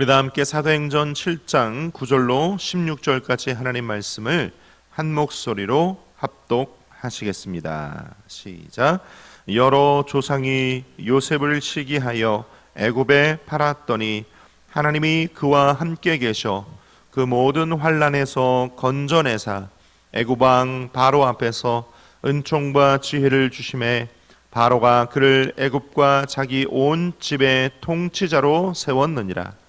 우리 다 함께 사도행전 7장 9절로 16절까지 하나님 말씀을 한 목소리로 합독하시겠습니다. 시작. 여러 조상이 요셉을 시기하여 애굽에 팔았더니 하나님이 그와 함께 계셔 그 모든 환란에서 건져내사 애굽 왕 바로 앞에서 은총과 지혜를 주심에 바로가 그를 애굽과 자기 온 집의 통치자로 세웠느니라.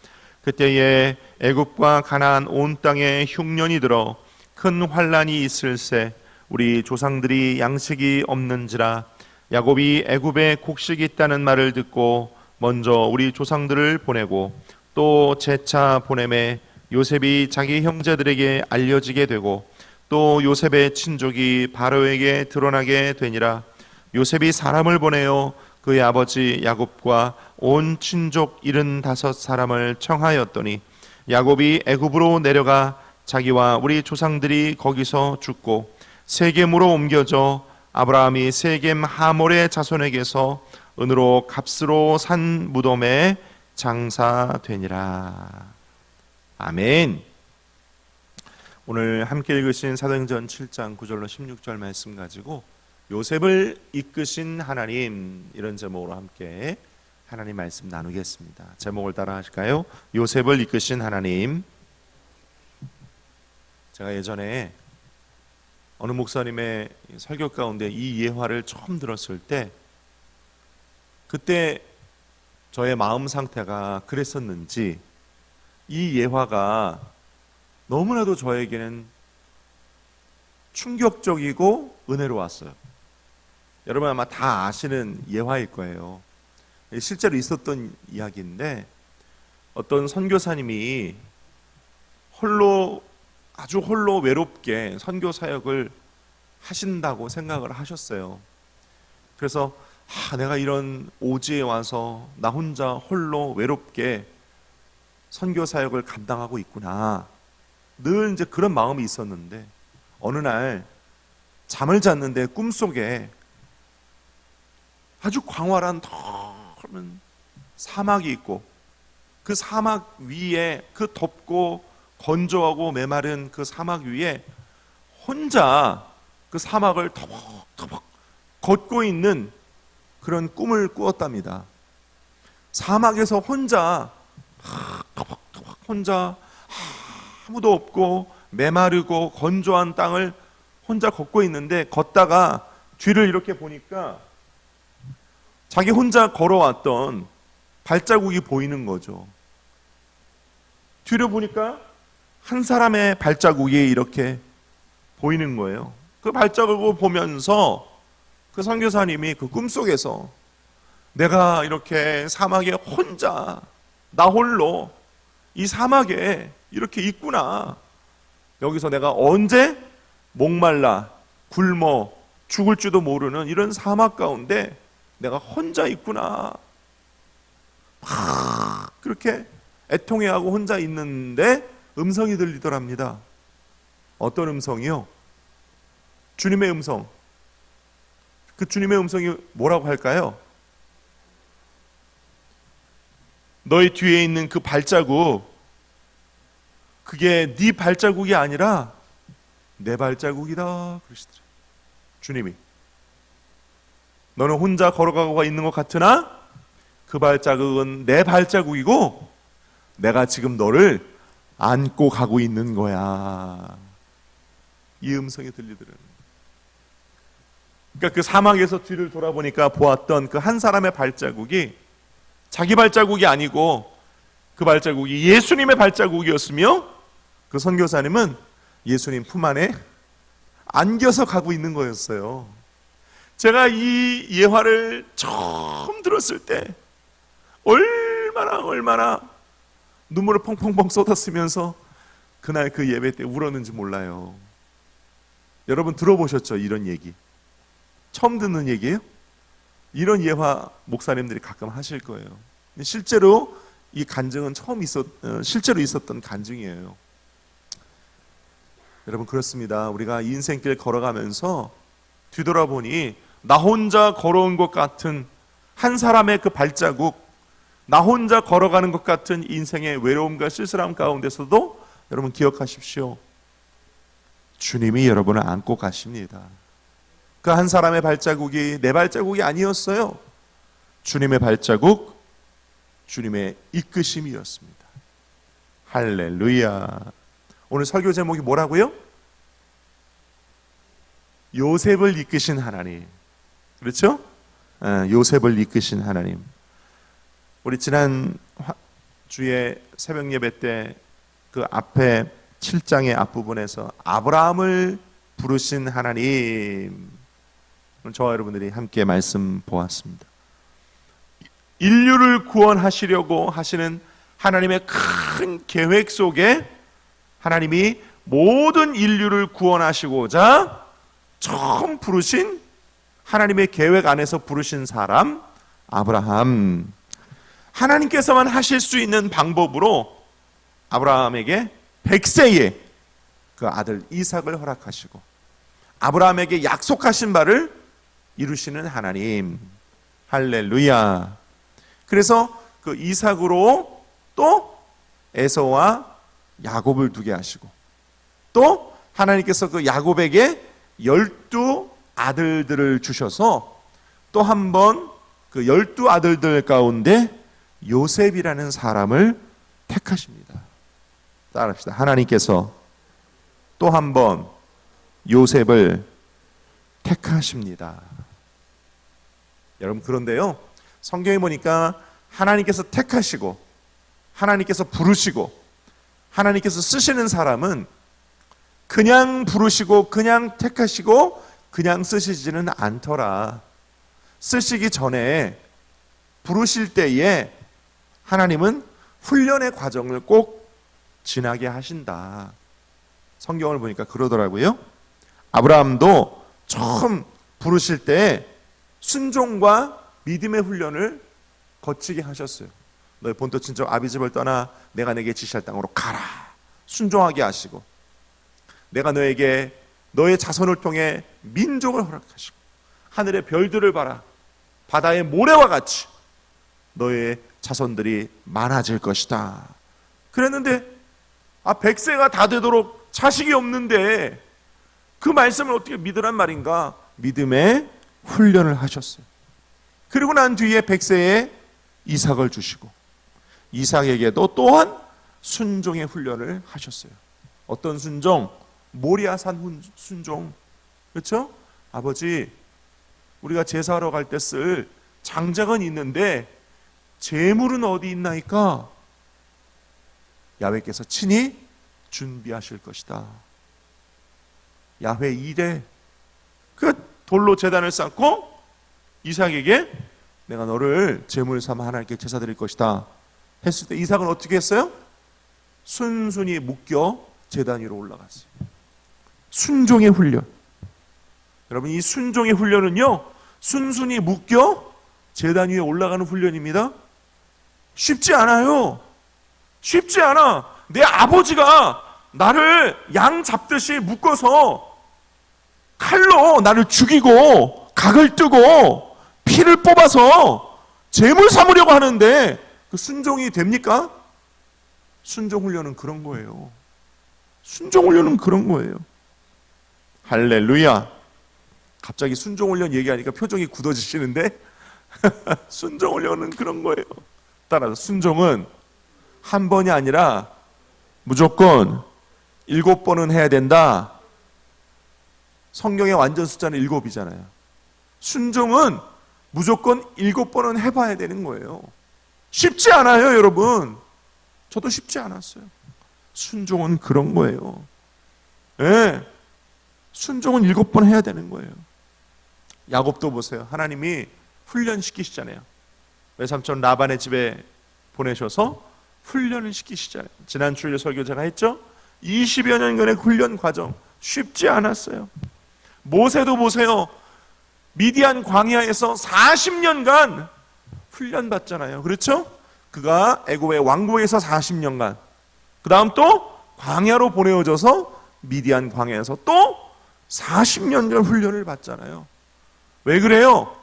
그때에 애굽과 가나안 온 땅에 흉년이 들어 큰 환란이 있을새 우리 조상들이 양식이 없는지라 야곱이 애굽에 곡식이 있다는 말을 듣고 먼저 우리 조상들을 보내고 또 재차 보내매 요셉이 자기 형제들에게 알려지게 되고 또 요셉의 친족이 바로에게 드러나게 되니라. 요셉이 사람을 보내어 그의 아버지 야곱과 온 친족 일흔 다섯 사람을 청하였더니 야곱이 애굽으로 내려가 자기와 우리 조상들이 거기서 죽고 세겜으로 옮겨져 아브라함이 세겜 하몰의 자손에게서 은으로 값으로 산 무덤에 장사되니라. 아멘. 오늘 함께 읽으신 사도행전 7장 9절로 16절 말씀 가지고 요셉을 이끄신 하나님 이런 제목으로 함께 하나님 말씀 나누겠습니다. 제목을 따라 하실까요? 요셉을 이끄신 하나님. 제가 예전에 어느 목사님의 설교 가운데 이 예화를 처음 들었을 때 그때 저의 마음 상태가 그랬었는지 이 예화가 너무나도 저에게는 충격적이고 은혜로웠어요. 여러분 아마 다 아시는 예화일 거예요. 실제로 있었던 이야기인데 어떤 선교사님이 홀로 아주 홀로 외롭게 선교 사역을 하신다고 생각을 하셨어요. 그래서 아, 내가 이런 오지에 와서 나 혼자 홀로 외롭게 선교 사역을 감당하고 있구나. 늘 이제 그런 마음이 있었는데 어느 날 잠을 잤는데 꿈속에 아주 광활한 넓은 사막이 있고 그 사막 위에 그 덥고 건조하고 메마른 그 사막 위에 혼자 그 사막을 터벅터벅 걷고 있는 그런 꿈을 꾸었답니다. 사막에서 혼자 터벅터벅 혼자 아무도 없고 메마르고 건조한 땅을 혼자 걷고 있는데 걷다가 뒤를 이렇게 보니까 자기 혼자 걸어왔던 발자국이 보이는 거죠. 뒤를 보니까 한 사람의 발자국이 이렇게 보이는 거예요. 그 발자국을 보면서 그 선교사님이 그 꿈속에서 내가 이렇게 사막에 혼자 나 홀로 이 사막에 이렇게 있구나. 여기서 내가 언제 목말라 굶어 죽을지도 모르는 이런 사막 가운데 내가 혼자 있구나. 막 그렇게 애통해하고 혼자 있는데 음성이 들리더랍니다. 어떤 음성이요? 주님의 음성. 그 주님의 음성이 뭐라고 할까요? 너희 뒤에 있는 그 발자국 그게 네 발자국이 아니라 내 발자국이다 그러시더라. 주님이 너는 혼자 걸어가고 있는 것 같으나 그 발자국은 내 발자국이고 내가 지금 너를 안고 가고 있는 거야. 이 음성이 들리더라는 그러니까 그 사막에서 뒤를 돌아보니까 보았던 그 한 사람의 발자국이 자기 발자국이 아니고 그 발자국이 예수님의 발자국이었으며 그 선교사님은 예수님 품 안에 안겨서 가고 있는 거였어요. 제가 이 예화를 처음 들었을 때 얼마나 얼마나 눈물을 펑펑펑 쏟았으면서 그날 그 예배 때 울었는지 몰라요. 여러분 들어보셨죠? 이런 얘기. 처음 듣는 얘기예요? 이런 예화 목사님들이 가끔 하실 거예요. 실제로 이 간증은 처음 있었 어, 실제로 있었던 간증이에요. 여러분 그렇습니다. 우리가 인생길 걸어가면서 뒤돌아보니 나 혼자 걸어온 것 같은 한 사람의 그 발자국 나 혼자 걸어가는 것 같은 인생의 외로움과 쓸쓸함 가운데서도 여러분 기억하십시오. 주님이 여러분을 안고 가십니다. 그 한 사람의 발자국이 내 발자국이 아니었어요. 주님의 발자국, 주님의 이끄심이었습니다. 할렐루야. 오늘 설교 제목이 뭐라고요? 요셉을 이끄신 하나님. 그렇죠? 어, 요셉을 이끄신 하나님. 우리 지난 화- 주에 새벽 예배 때 그 앞에 7장의 앞부분에서 아브라함을 부르신 하나님. 저와 여러분들이 함께 말씀 보았습니다. 인류를 구원하시려고 하시는 하나님의 큰 계획 속에 하나님이 모든 인류를 구원하시고자 처음 부르신 하나님의 계획 안에서 부르신 사람 아브라함. 하나님께서만 하실 수 있는 방법으로 아브라함에게 100세에 그 아들 이삭을 허락하시고 아브라함에게 약속하신 바를 이루시는 하나님. 할렐루야. 그래서 그 이삭으로 또 에서와 야곱을 두게 하시고 또 하나님께서 그 야곱에게 열두 아들들을 주셔서 또 한 번 그 열두 아들들 가운데 요셉이라는 사람을 택하십니다. 따라합시다. 하나님께서 또 한 번 요셉을 택하십니다. 여러분 그런데요. 성경에 보니까 하나님께서 택하시고 하나님께서 부르시고 하나님께서 쓰시는 사람은 그냥 부르시고 그냥 택하시고 그냥 쓰시지는 않더라. 쓰시기 전에 부르실 때에 하나님은 훈련의 과정을 꼭 지나게 하신다. 성경을 보니까 그러더라고요. 아브라함도 처음 부르실 때 순종과 믿음의 훈련을 거치게 하셨어요. 너의 본토 친척 아비집을 떠나 내가 내게 지시할 땅으로 가라. 순종하게 하시고 내가 너에게 너의 자손을 통해 민족을 허락하시고 하늘의 별들을 봐라. 바다의 모래와 같이 너의 자손들이 많아질 것이다. 그랬는데 아 백세가 다 되도록 자식이 없는데 그 말씀을 어떻게 믿으란 말인가? 믿음의 훈련을 하셨어요. 그리고 난 뒤에 백세에 이삭을 주시고 이삭에게도 또한 순종의 훈련을 하셨어요. 어떤 순종? 모리아산 훈- 순종. 그렇죠? 아버지, 우리가 제사하러 갈 때 쓸 장작은 있는데 재물은 어디 있나이까? 야훼께서 친히 준비하실 것이다. 야훼 이래 그 돌로 제단을 쌓고 이삭에게 내가 너를 제물 삼아 하나님께 제사 드릴 것이다 했을 때 이삭은 어떻게 했어요? 순순히 묶여 제단 위로 올라갔어요. 순종의 훈련. 여러분 이 순종의 훈련은요 순순히 묶여 제단 위에 올라가는 훈련입니다. 쉽지 않아요. 쉽지 않아. 내 아버지가 나를 양 잡듯이 묶어서 칼로 나를 죽이고 각을 뜨고 피를 뽑아서 재물 삼으려고 하는데 그 순종이 됩니까? 순종 훈련은 그런 거예요. 순종 훈련은 그런 거예요. 할렐루야. 갑자기 순종 훈련 얘기하니까 표정이 굳어지시는데 순종 훈련은 그런 거예요. 따라서 순종은 한 번이 아니라 무조건 일곱 번은 해야 된다. 성경의 완전 숫자는 일곱이잖아요. 순종은 무조건 일곱 번은 해봐야 되는 거예요. 쉽지 않아요, 여러분. 저도 쉽지 않았어요. 순종은 그런 거예요. 예. 순종은 일곱 번 해야 되는 거예요. 야곱도 보세요. 하나님이 훈련시키시잖아요. 외삼촌 라반의 집에 보내셔서 훈련을 시키시잖아요. 지난 주일 설교 제가 했죠? 20여 년간의 훈련 과정 쉽지 않았어요. 모세도 보세요. 미디안 광야에서 40년간 훈련 받잖아요. 그렇죠? 그가 애굽의 왕국에서 40년간 그다음 또 광야로 보내어져서 미디안 광야에서 또 40년간 훈련을 받잖아요. 왜 그래요?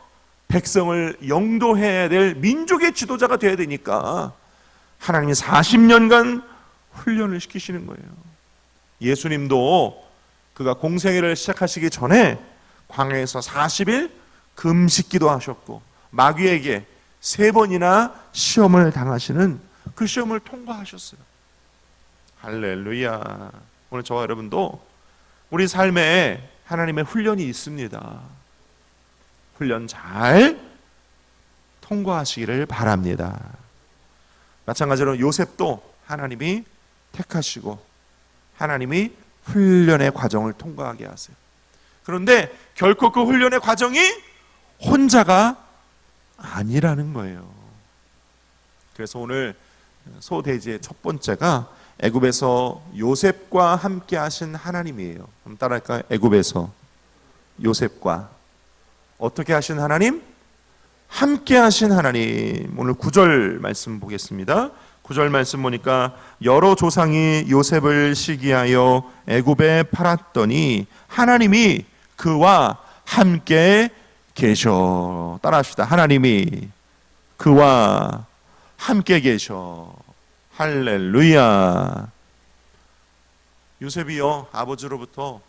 백성을 영도해야 될 민족의 지도자가 되어야 되니까 하나님이 40년간 훈련을 시키시는 거예요. 예수님도 그가 공생애를 시작하시기 전에 광야에서 40일 금식 기도 하셨고 마귀에게 세 번이나 시험을 당하시는 그 시험을 통과하셨어요. 할렐루야. 오늘 저와 여러분도 우리 삶에 하나님의 훈련이 있습니다. 훈련 잘 통과하시기를 바랍니다. 마찬가지로 요셉도 하나님이 택하시고 하나님이 훈련의 과정을 통과하게 하세요. 그런데 결코 그 훈련의 과정이 혼자가 아니라는 거예요. 그래서 오늘 소대지의 첫 번째가 애굽에서 요셉과 함께 하신 하나님이에요. 한번 따라할까요? 애굽에서 요셉과 어떻게 하신 하나님? 함께 하신 하나님. 오늘 구절 말씀 보겠습니다. 구절 말씀 보니까 여러 조상이 요셉을 시기하여 애굽에 팔았더니 하나님이 그와 함께 계셔. 따라합시다. 하나님이 그와 함께 계셔. 할렐루야. 요셉이요 아버지로부터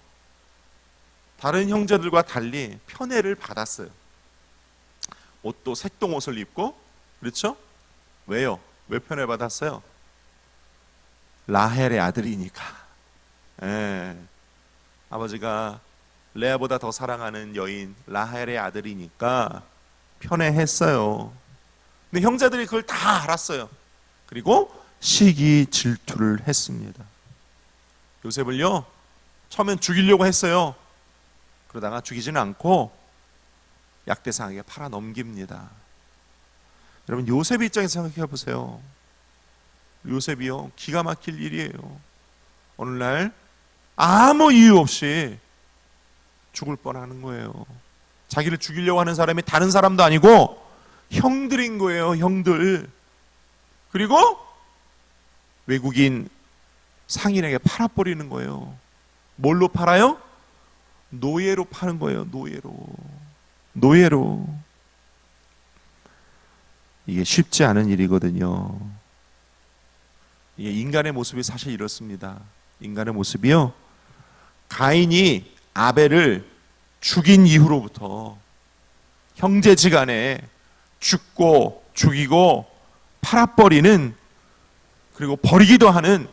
다른 형제들과 달리 편애를 받았어요. 옷도 색동 옷을 입고 그렇죠? 왜요? 왜 편애 받았어요? 라헬의 아들이니까. 예. 아버지가 레아보다 더 사랑하는 여인 라헬의 아들이니까 편애했어요. 근데 형제들이 그걸 다 알았어요. 그리고 시기 질투를 했습니다. 요셉을요 처음엔 죽이려고 했어요. 그러다가 죽이지는 않고 약대상에게 팔아 넘깁니다. 여러분 요셉 입장에서 생각해 보세요. 요셉이요 기가 막힐 일이에요. 어느 날 아무 이유 없이 죽을 뻔하는 거예요. 자기를 죽이려고 하는 사람이 다른 사람도 아니고 형들인 거예요, 형들. 그리고 외국인 상인에게 팔아버리는 거예요. 뭘로 팔아요? 노예로 파는 거예요, 노예로. 노예로. 이게 쉽지 않은 일이거든요. 이게 인간의 모습이 사실 이렇습니다. 인간의 모습이요. 가인이 아벨을 죽인 이후로부터 형제지간에 죽고 죽이고 팔아버리는 그리고 버리기도 하는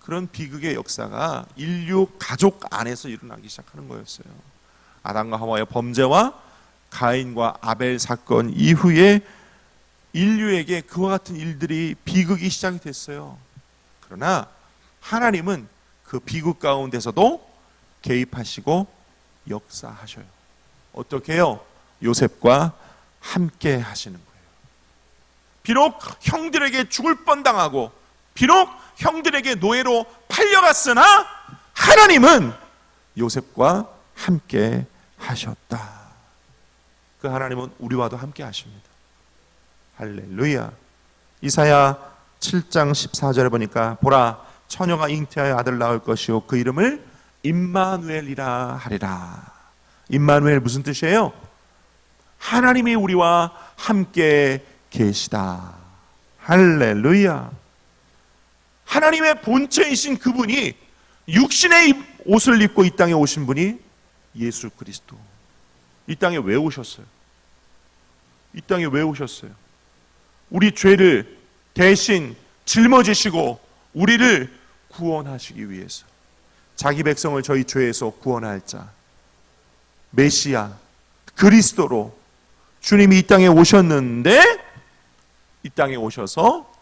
그런 비극의 역사가 인류 가족 안에서 일어나기 시작하는 거였어요. 아담과 하와의 범죄와 가인과 아벨 사건 이후에 인류에게 그와 같은 일들이 비극이 시작이 됐어요. 그러나 하나님은 그 비극 가운데서도 개입하시고 역사하셔요. 어떻게 해요? 요셉과 함께 하시는 거예요. 비록 형들에게 죽을 뻔 당하고 비록 형들에게 노예로 팔려갔으나 하나님은 요셉과 함께 하셨다. 그 하나님은 우리와도 함께 하십니다. 할렐루야. 이사야 7장 14절에 보니까 보라 처녀가 잉태하여 아들 낳을 것이요 그 이름을 임마누엘이라 하리라. 임마누엘 무슨 뜻이에요? 하나님이 우리와 함께 계시다. 할렐루야. 하나님의 본체이신 그분이 육신의 옷을 입고 이 땅에 오신 분이 예수 그리스도. 이 땅에 왜 오셨어요? 이 땅에 왜 오셨어요? 우리 죄를 대신 짊어지시고 우리를 구원하시기 위해서 자기 백성을 저희 죄에서 구원할 자 메시아 그리스도로 주님이 이 땅에 오셨는데 이 땅에 오셔서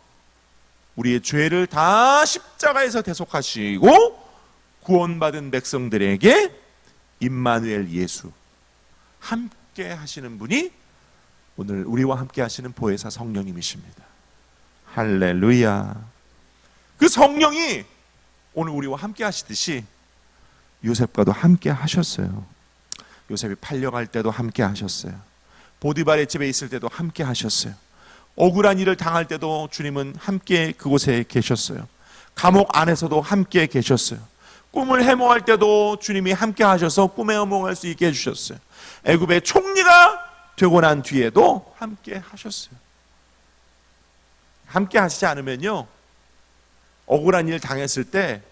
우리의 죄를 다 십자가에서 대속하시고 구원받은 백성들에게 임마누엘 예수 함께 하시는 분이 오늘 우리와 함께 하시는 보혜사 성령님이십니다. 할렐루야. 그 성령이 오늘 우리와 함께 하시듯이 요셉과도 함께 하셨어요. 요셉이 팔려갈 때도 함께 하셨어요. 보디발의 집에 있을 때도 함께 하셨어요. 억울한 일을 당할 때도 주님은 함께 그곳에 계셨어요. 감옥 안에서도 함께 계셨어요. 꿈을 해몽할 때도 주님이 함께 하셔서 꿈에 해몽할 수 있게 해주셨어요. 애굽의 총리가 되고 난 뒤에도 함께 하셨어요. 함께 하시지 않으면요. 억울한 일 당했을 때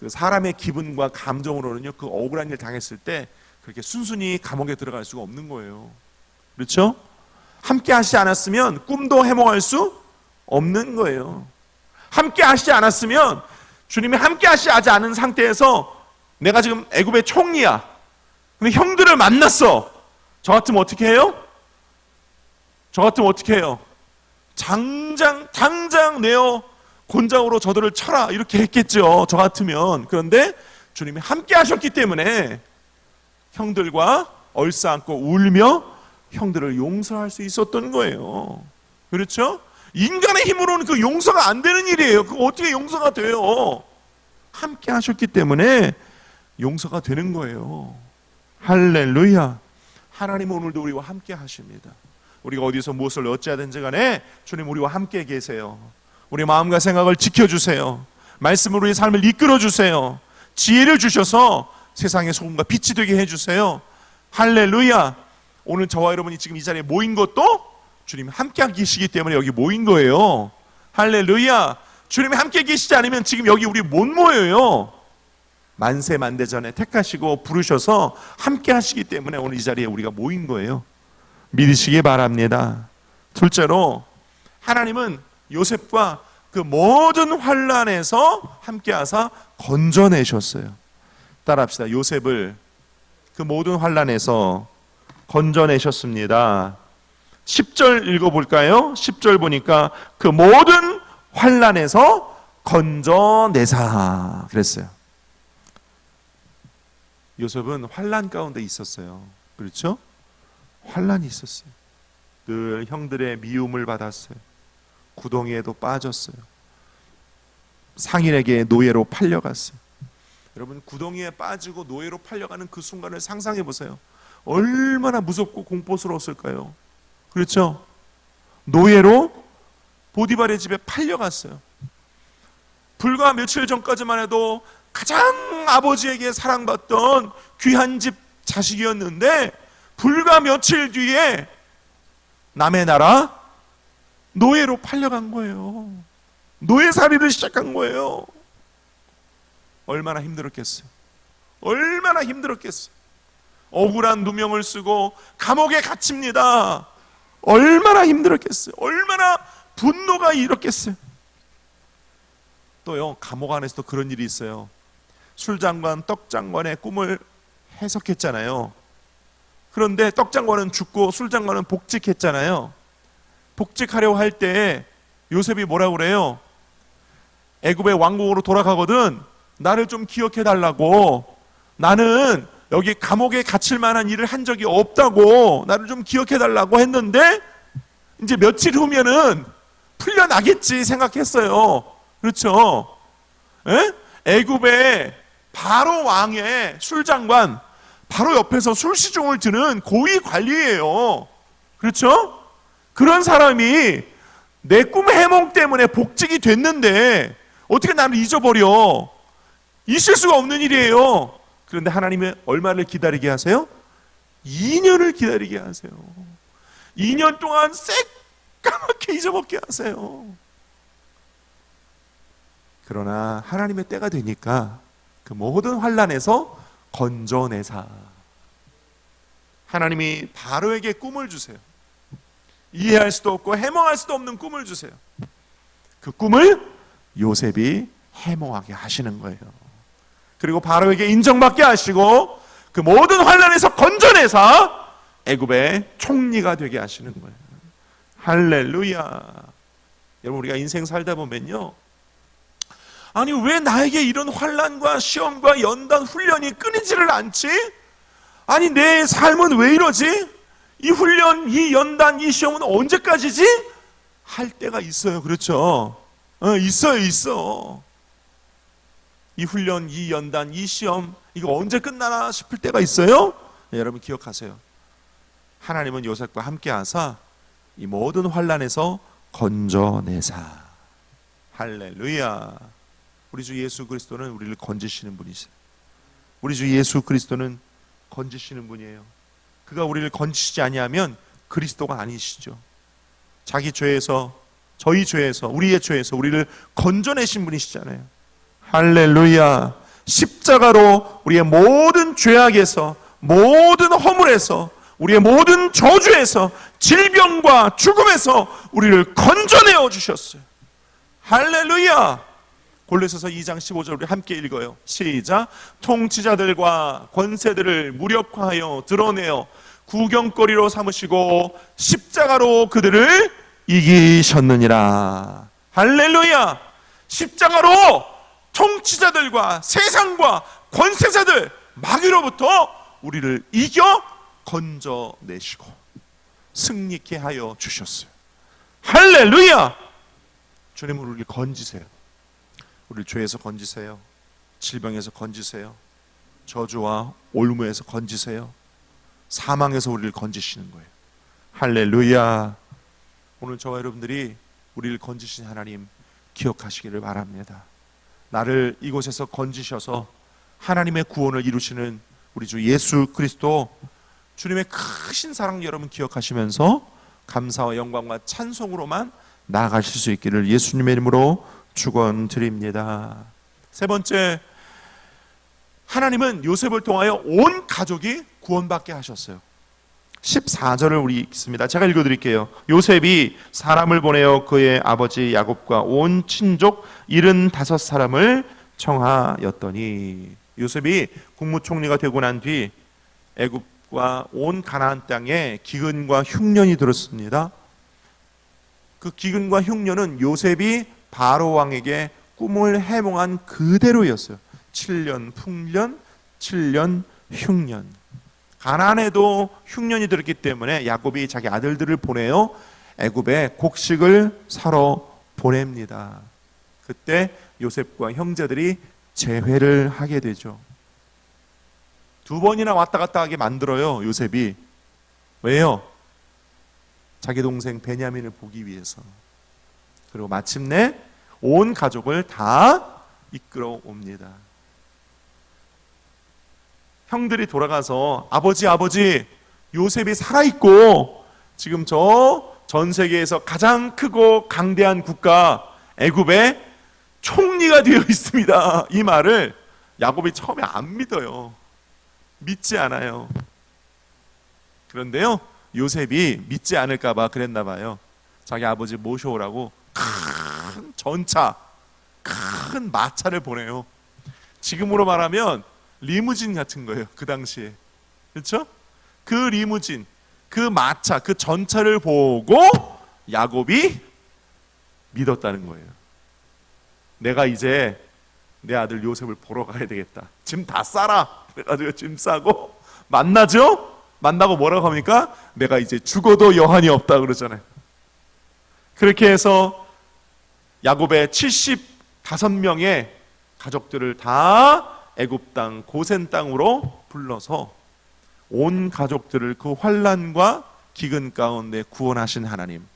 그 사람의 기분과 감정으로는요. 그 억울한 일 당했을 때 그렇게 순순히 감옥에 들어갈 수가 없는 거예요. 그렇죠? 함께 하시지 않았으면 꿈도 해몽할 수 없는 거예요. 함께 하시지 않았으면 주님이 함께 하시지 않은 상태에서 내가 지금 애굽의 총리야. 근데 형들을 만났어. 저 같으면 어떻게 해요? 저 같으면 어떻게 해요? 당장 당장 내어 곤장으로 저들을 쳐라 이렇게 했겠죠. 저 같으면 그런데 주님이 함께 하셨기 때문에 형들과 얼싸안고 울며 형들을 용서할 수 있었던 거예요. 그렇죠? 인간의 힘으로는 그 용서가 안 되는 일이에요. 그거 어떻게 용서가 돼요? 함께 하셨기 때문에 용서가 되는 거예요. 할렐루야. 하나님은 오늘도 우리와 함께 하십니다. 우리가 어디서 무엇을 어찌하든지 간에 주님 우리와 함께 계세요. 우리 마음과 생각을 지켜주세요. 말씀으로 우리 삶을 이끌어 주세요. 지혜를 주셔서 세상의 소금과 빛이 되게 해주세요. 할렐루야. 오늘 저와 여러분이 지금 이 자리에 모인 것도 주님이 함께 계시기 때문에 여기 모인 거예요. 할렐루야. 주님이 함께 계시지 않으면 지금 여기 우리 못 모여요. 만세 만대 전에 택하시고 부르셔서 함께 하시기 때문에 오늘 이 자리에 우리가 모인 거예요. 믿으시기 바랍니다. 둘째로 하나님은 요셉과 그 모든 환란에서 함께 하사 건져내셨어요. 따라합시다. 요셉을 그 모든 환란에서 건져내셨습니다. 10절 읽어볼까요? 10절 보니까 그 모든 환란에서 건져내사 그랬어요. 요셉은 환란 가운데 있었어요. 그렇죠? 환란이 있었어요. 늘 형들의 미움을 받았어요. 구덩이에도 빠졌어요. 상인에게 노예로 팔려갔어요. 여러분 구덩이에 빠지고 노예로 팔려가는 그 순간을 상상해 보세요. 얼마나 무섭고 공포스러웠을까요? 그렇죠? 노예로 보디발의 집에 팔려갔어요. 불과 며칠 전까지만 해도 가장 아버지에게 사랑받던 귀한 집 자식이었는데 불과 며칠 뒤에 남의 나라 노예로 팔려간 거예요. 노예살이를 시작한 거예요. 얼마나 힘들었겠어요. 얼마나 힘들었겠어요. 억울한 누명을 쓰고 감옥에 갇힙니다. 얼마나 힘들었겠어요. 얼마나 분노가 일었겠어요. 또요, 감옥 안에서도 그런 일이 있어요. 술장관, 떡장관의 꿈을 해석했잖아요. 그런데 떡장관은 죽고 술장관은 복직했잖아요. 복직하려고 할때 요셉이 뭐라고 그래요? 애굽의 왕궁으로 돌아가거든 나를 좀 기억해 달라고 나는 여기 감옥에 갇힐 만한 일을 한 적이 없다고 나를 좀 기억해 달라고 했는데 이제 며칠 후면은 풀려나겠지 생각했어요. 그렇죠? 에? 애굽의 바로 왕의 술장관 바로 옆에서 술시종을 드는 고위 관리예요. 그렇죠? 그런 사람이 내 꿈 해몽 때문에 복직이 됐는데 어떻게 나를 잊어버려? 있을 수가 없는 일이에요. 그런데 하나님은 얼마를 기다리게 하세요? 2년을 기다리게 하세요. 2년 동안 새까맣게 잊어먹게 하세요. 그러나 하나님의 때가 되니까 그 모든 환란에서 건져내사 하나님이 바로에게 꿈을 주세요. 이해할 수도 없고 해몽할 수도 없는 꿈을 주세요. 그 꿈을 요셉이 해몽하게 하시는 거예요. 그리고 바로에게 인정받게 하시고 그 모든 환란에서 건져내사 애굽의 총리가 되게 하시는 거예요. 할렐루야. 여러분 우리가 인생 살다 보면요. 아니 왜 나에게 이런 환란과 시험과 연단 훈련이 끊이지를 않지? 아니 내 삶은 왜 이러지? 이 훈련, 이 연단, 이 시험은 언제까지지? 할 때가 있어요. 그렇죠? 어, 있어요, 있어. 이 훈련, 이 연단, 이 시험 이거 언제 끝나나 싶을 때가 있어요. 네, 여러분 기억하세요. 하나님은 요셉과 함께하사 이 모든 환란에서 건져내사. 할렐루야. 우리 주 예수 그리스도는 우리를 건지시는 분이세요. 우리 주 예수 그리스도는 건지시는 분이에요. 그가 우리를 건지시지 아니하면 그리스도가 아니시죠. 자기 죄에서 저희 죄에서 우리의 죄에서 우리를 건져내신 분이시잖아요. 할렐루야. 십자가로 우리의 모든 죄악에서 모든 허물에서 우리의 모든 저주에서 질병과 죽음에서 우리를 건져내어 주셨어요. 할렐루야. 골로새서 2장 15절 우리 함께 읽어요. 시작. 통치자들과 권세들을 무력화하여 드러내어 구경거리로 삼으시고 십자가로 그들을 이기셨느니라. 할렐루야. 십자가로 통치자들과 세상과 권세자들 마귀로부터 우리를 이겨 건져내시고 승리케 하여 주셨어요. 할렐루야! 주님은 우리를 건지세요. 우리를 죄에서 건지세요. 질병에서 건지세요. 저주와 올무에서 건지세요. 사망에서 우리를 건지시는 거예요. 할렐루야! 오늘 저와 여러분들이 우리를 건지신 하나님 기억하시기를 바랍니다. 나를 이곳에서 건지셔서 하나님의 구원을 이루시는 우리 주 예수 그리스도 주님의 크신 사랑 여러분 기억하시면서 감사와 영광과 찬송으로만 나아가실 수 있기를 예수님의 이름으로 축원드립니다. 세 번째 하나님은 요셉을 통하여 온 가족이 구원받게 하셨어요. 14절을 우리 읽습니다. 제가 읽어 드릴게요. 요셉이 사람을 보내어 그의 아버지 야곱과 온 친족 75사람을 청하였더니 요셉이 국무총리가 되고 난 뒤 애굽과 온 가나안 땅에 기근과 흉년이 들었습니다. 그 기근과 흉년은 요셉이 바로 왕에게 꿈을 해몽한 그대로였어요. 7년 풍년, 7년 흉년. 가나안에도 흉년이 들었기 때문에 야곱이 자기 아들들을 보내어 애굽에 곡식을 사러 보냅니다. 그때 요셉과 형제들이 재회를 하게 되죠. 두 번이나 왔다 갔다 하게 만들어요, 요셉이. 왜요? 자기 동생 베냐민을 보기 위해서. 그리고 마침내 온 가족을 다 이끌어 옵니다. 형들이 돌아가서 아버지 아버지 요셉이 살아 있고 지금 저 전 세계에서 가장 크고 강대한 국가 애굽의 총리가 되어 있습니다. 이 말을 야곱이 처음에 안 믿어요. 믿지 않아요. 그런데요, 요셉이 믿지 않을까봐 그랬나 봐요. 자기 아버지 모셔오라고 큰 전차, 큰 마차를 보내요. 지금으로 말하면 리무진 같은 거예요. 그 당시에. 그렇죠? 그 리무진, 그 마차, 그 전차를 보고 야곱이 믿었다는 거예요. 내가 이제 내 아들 요셉을 보러 가야 되겠다. 짐 다 싸라. 그래가지고 짐 싸고 만나죠? 만나고 뭐라고 합니까? 내가 이제 죽어도 여한이 없다 그러잖아요. 그렇게 해서 야곱의 75명의 가족들을 다 애굽 땅 고센 땅으로 불러서 온 가족들을 그 환란과 기근 가운데 구원하신 하나님.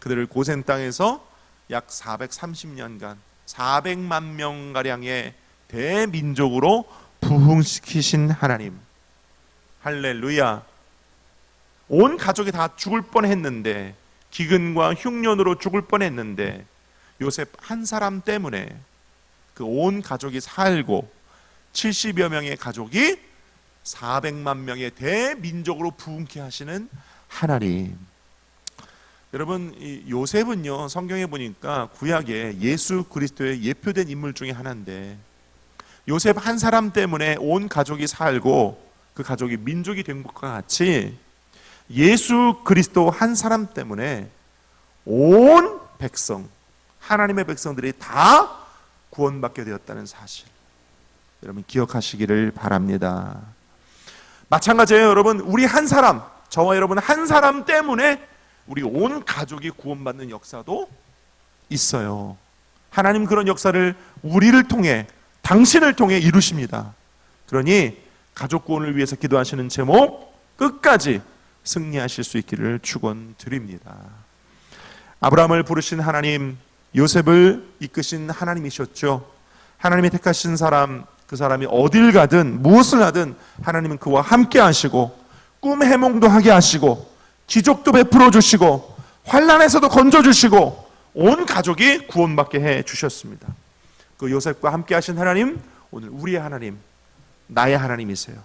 그들을 고센 땅에서 약 430년간 400만 명 가량의 대민족으로 부흥시키신 하나님. 할렐루야. 온 가족이 다 죽을 뻔했는데 기근과 흉년으로 죽을 뻔했는데 요셉 한 사람 때문에 그 온 가족이 살고 70여 명의 가족이 400만 명의 대민족으로 부흥케 하시는 하나님. 여러분 이 요셉은요 성경에 보니까 구약에 예수 그리스도의 예표된 인물 중에 하나인데 요셉 한 사람 때문에 온 가족이 살고 그 가족이 민족이 된 것과 같이 예수 그리스도 한 사람 때문에 온 백성 하나님의 백성들이 다 구원받게 되었다는 사실 여러분 기억하시기를 바랍니다. 마찬가지예요, 여러분. 우리 한 사람, 저와 여러분 한 사람 때문에 우리 온 가족이 구원받는 역사도 있어요. 하나님 그런 역사를 우리를 통해 당신을 통해 이루십니다. 그러니 가족 구원을 위해서 기도하시는 제목 끝까지 승리하실 수 있기를 축원드립니다. 아브라함을 부르신 하나님, 요셉을 이끄신 하나님이셨죠. 하나님이 택하신 사람, 그 사람이 어딜 가든 무엇을 하든 하나님은 그와 함께 하시고 꿈 해몽도 하게 하시고 기적도 베풀어 주시고 환란에서도 건져 주시고 온 가족이 구원받게 해 주셨습니다. 그 요셉과 함께 하신 하나님 오늘 우리의 하나님 나의 하나님이세요.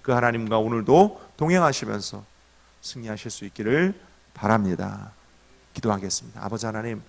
그 하나님과 오늘도 동행하시면서 승리하실 수 있기를 바랍니다. 기도하겠습니다. 아버지 하나님